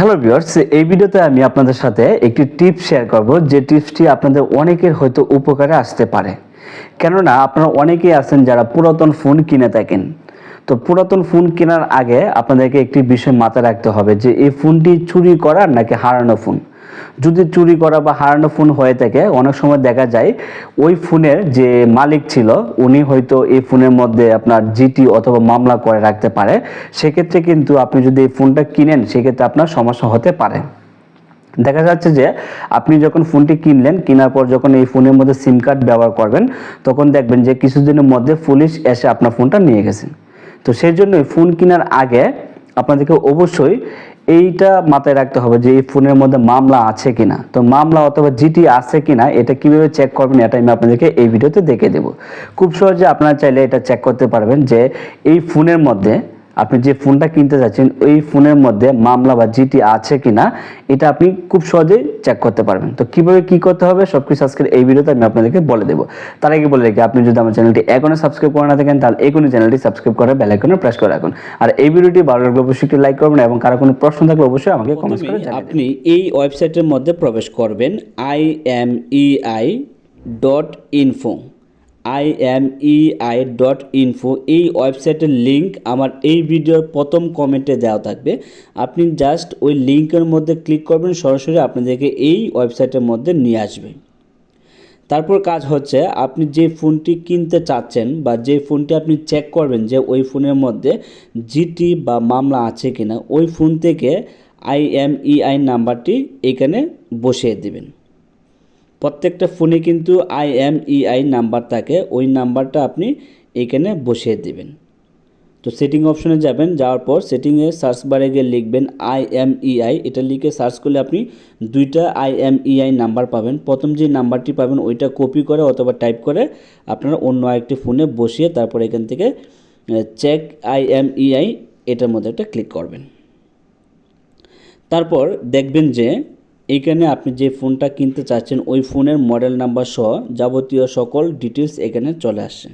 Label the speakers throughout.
Speaker 1: Hello viewers এই ভিডিওতে আমি আপনাদের সাথে একটি টিপ শেয়ার করব, যে টিপসটি আপনাদের অনেকের হয়তো উপকারে আসতে পারে। কেননা, আপনারা অনেকেই আছেন যারা পুরাতন ফোন কিনে থাকেন। তো পুরাতন ফোন কেনার আগে আপনাদেরকে একটি বিষয় মাথায় রাখতে হবে, যে এই ফোনটি চুরি করার নাকি হারানো ফোন যদি চুরি করা বা হারানো ফোন হয়ে থাকে, অনেক সময় দেখা যায় ওই ফোনের যে মালিক ছিল, উনি হয়তো এই ফোনের মধ্যে আপনার জিটি অথবা মামলা করে রাখতে পারে। সেক্ষেত্রে কিন্তু আপনি যদি এই ফোনটা কিনেন, সেক্ষেত্রে আপনার সমস্যা হতে পারে। দেখা যাচ্ছে যে আপনি যখন ফোনটি কিনলেন, কেনার পর যখন এই ফোনের মধ্যে সিম কার্ড ব্যবহার করবেন, তখন দেখবেন যে কিছুদিনের মধ্যে পুলিশ এসে আপনার ফোনটা নিয়ে গেছে। তো সেই জন্য ফোন কেনার আগে আপনাদেরকে অবশ্যই এইটা মাথায় রাখতে হবে যে এই ফোনের মধ্যে মামলা আছে কিনা। তো মামলা অথবা জিটি আছে কিনা, এটা কীভাবে চেক করবেন এটা আমি আপনাদেরকে এই ভিডিওতে দেখে দেব। খুব সহজে আপনারা চাইলে এটা চেক করতে পারবেন যে এই ফোনের মধ্যে আপনি যে ফোনটা কিনতে যাচ্ছেন ওই ফোনের মধ্যে মামলা বা জিটি আছে কিনা এটা আপনি খুব সহজেই চেক করতে পারবেন। তো কীভাবে কি করতে হবে সবকিছু আজকের এই ভিডিওতে আমি আপনাদেরকে বলে দেবো। তার আগে বলে রেখে আপনি যদি আমার চ্যানেলটি এখনও সাবস্ক্রাইব করে না থাকেন তাহলে এখনই চ্যানেলটি সাবস্ক্রাইব করে বেল আইকনে প্রেস করে রাখুন। আর এই ভিডিওটি ভালো লাগলে অবশ্যই একটি লাইক করবেন এবং কারও কোনো প্রশ্ন থাকলে অবশ্যই আমাকে কমেন্ট করে
Speaker 2: আপনি এই ওয়েবসাইটের মধ্যে প্রবেশ করবেন I M E I dot info I M E I dot info এই ওয়েবসাইটের লিঙ্ক আমার এই ভিডিওর প্রথম কমেন্টে দেওয়া থাকবে। আপনি জাস্ট ওই লিঙ্কের মধ্যে ক্লিক করবেন, সরাসরি আপনাদেরকে এই ওয়েবসাইটের মধ্যে নিয়ে আসবে। তারপর কাজ হচ্ছে, আপনি যে ফোনটি কিনতে চাচ্ছেন বা যে ফোনটি আপনি চেক করবেন যে ওই ফোনের মধ্যে জিটি বা মামলা আছে কিনা, ওই ফোন থেকে আইএমইআই নাম্বারটি এখানে বসিয়ে দিবেন। প্রত্যেকটা ফোনে কিন্তু আইএমইআই নাম্বার থাকে। ওই নাম্বারটা আপনি এখানে বসিয়ে দেবেন। তো সেটিং অপশনে যাবেন, যাওয়ার পর সেটিংয়ে সার্চ বারে গিয়ে লিখবেন আইএমইআই এটা লিখে সার্চ করলে আপনি দুইটা আইএমইআই নাম্বার পাবেন। প্রথম যে নাম্বারটি পাবেন, ওইটা কপি করে অথবা টাইপ করে আপনারা অন্য আরেকটি ফোনে বসিয়ে তারপর এখান থেকে চেক আইএমইআই এটার মধ্যে একটা ক্লিক করবেন। তারপর দেখবেন যে এইখানে আপনি যে ফোনটা কিনতে চাচ্ছেন, ওই ফোনের মডেল নাম্বার সহ যাবতীয় সকল ডিটেলস এখানে চলে আসছে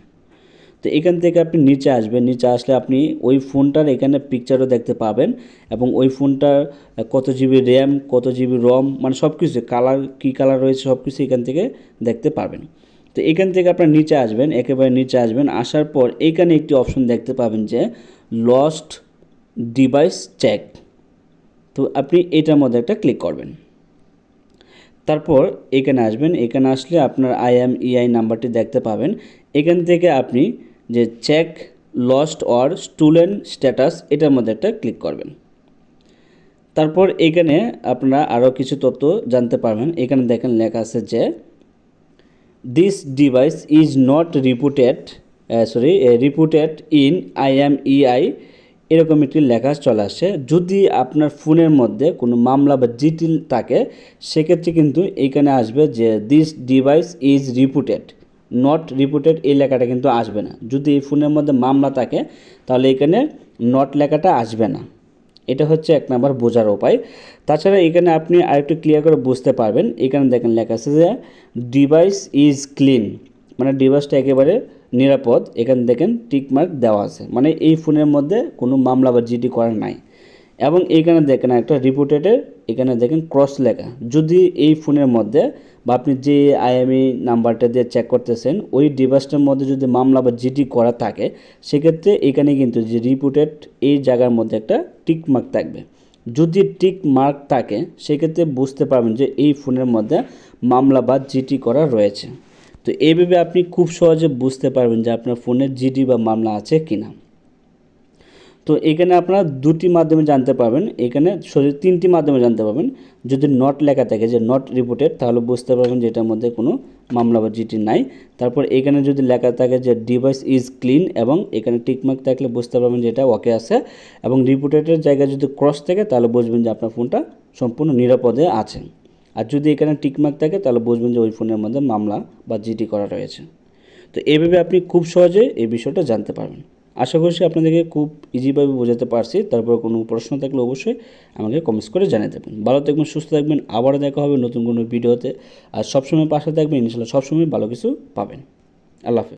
Speaker 2: তো এখান থেকে আপনি নিচে আসবেন, নিচে আসলে আপনি ওই ফোনটার এখানে পিকচারও দেখতে পাবেন এবং ওই ফোনটার কত জিবি র্যাম কত জিবি রম মানে সব কিছু কালার কী কালার রয়েছে সব কিছু এখান থেকে দেখতে পাবেন। তো এখান থেকে আপনার নিচে আসবেন, একেবারে নিচে আসবেন, আসার পর এইখানে একটি অপশন দেখতে পাবেন যে লস্ট ডিভাইস চেক তো আপনি এটার মধ্যে একটা ক্লিক করবেন। তারপর এখানে আসবেন। এখানে আসলে আপনার আইএমইআই নাম্বারটি দেখতে পাবেন। এখান থেকে আপনি যে check lost or student status এটার মধ্যে একটা ক্লিক করবেন। তারপর এখানে আপনারা আরও কিছু তথ্য জানতে পারবেন। এখানে দেখেন লেখা আছে যে this device is not reputed sorry reputed in IMEI এরকম একটি লেখা চলে আসে যদি আপনার ফোনের মধ্যে কোনো মামলা বা জিটিল থাকে, সেক্ষেত্রে কিন্তু এইখানে আসবে যে this device is reputed not reputed এই লেখাটা কিন্তু আসবে না। যদি এই ফোনের মধ্যে মামলা থাকে, তাহলে এখানে নট লেখাটা আসবে না। এটা হচ্ছে এক নাম্বার বোঝার উপায়। তাছাড়া এখানে আপনি আরেকটু ক্লিয়ার করে বুঝতে পারবেন। এখানে দেখেন লেখা আছে যে ডিভাইস ইজ ক্লিন মানে ডিভাইসটা একেবারে নিরাপদ, এখানে দেখেন টিকমার্ক দেওয়া আছে। মানে এই ফোনের মধ্যে কোনো মামলা বা জিডি করা নাই। এবং এইখানে দেখেন একটা রিপোর্টেডের এখানে দেখেন ক্রস লেখা। যদি এই ফোনের মধ্যে বা আপনি যে আইএমই নাম্বারটা দিয়ে চেক করতেছেন, ওই ডিভাইসটার মধ্যে যদি মামলা বা জিডি করা থাকে, সেক্ষেত্রে এখানে কিন্তু যে রিপোর্টেড এই জায়গার মধ্যে একটা টিক মার্ক থাকবে। যদি টিক মার্ক থাকে, সেক্ষেত্রে বুঝতে পারবেন যে এই ফোনের মধ্যে মামলা বা জিটি করা রয়েছে। তো এইভাবে আপনি খুব সহজে বুঝতে পারবেন যে আপনার ফোনের জিডি বা মামলা আছে কিনা। তো এখানে আপনারা দুটি মাধ্যমে জানতে পারবেন। এখানে সরি, তিনটি মাধ্যমে জানতে পারবেন। যদি নট লেখা থাকে, যে নট রিপোর্টেড তাহলে বুঝতে পারবেন যে এটার মধ্যে কোনো মামলা বা জিটি নাই। তারপর এখানে যদি লেখা থাকে যে ডিভাইস ইজ ক্লিন এবং এখানে টিকমার্ক থাকলে বুঝতে পারবেন যে এটা ওকে আছে এবং রিপোর্টেডের জায়গায় যদি ক্রস থাকে, তাহলে বুঝবেন যে আপনার ফোনটা সম্পূর্ণ নিরাপদে আছে। আর যদি এখানে টিকমার্ক থাকে, তাহলে বুঝবেন যে ওই ফোনের মধ্যে মামলা বা জিডি করা রয়েছে। তো এইভাবে আপনি খুব সহজে এই বিষয়টা জানতে পারবেন। আশা করছি আপনাদেরকে খুব ইজিভাবে বোঝাতে পারছি। তারপর কোনো প্রশ্ন থাকলে অবশ্যই আমাকে কমেন্টস করে জানিয়ে দেবেন। ভালো থাকবেন, সুস্থ থাকবেন। আবারও দেখা হবে নতুন কোনো ভিডিওতে। আর সবসময় পাশে থাকবেন, ইনশাল্লাহ সবসময় ভালো কিছু পাবেন। আল্লাহ হাফেজ।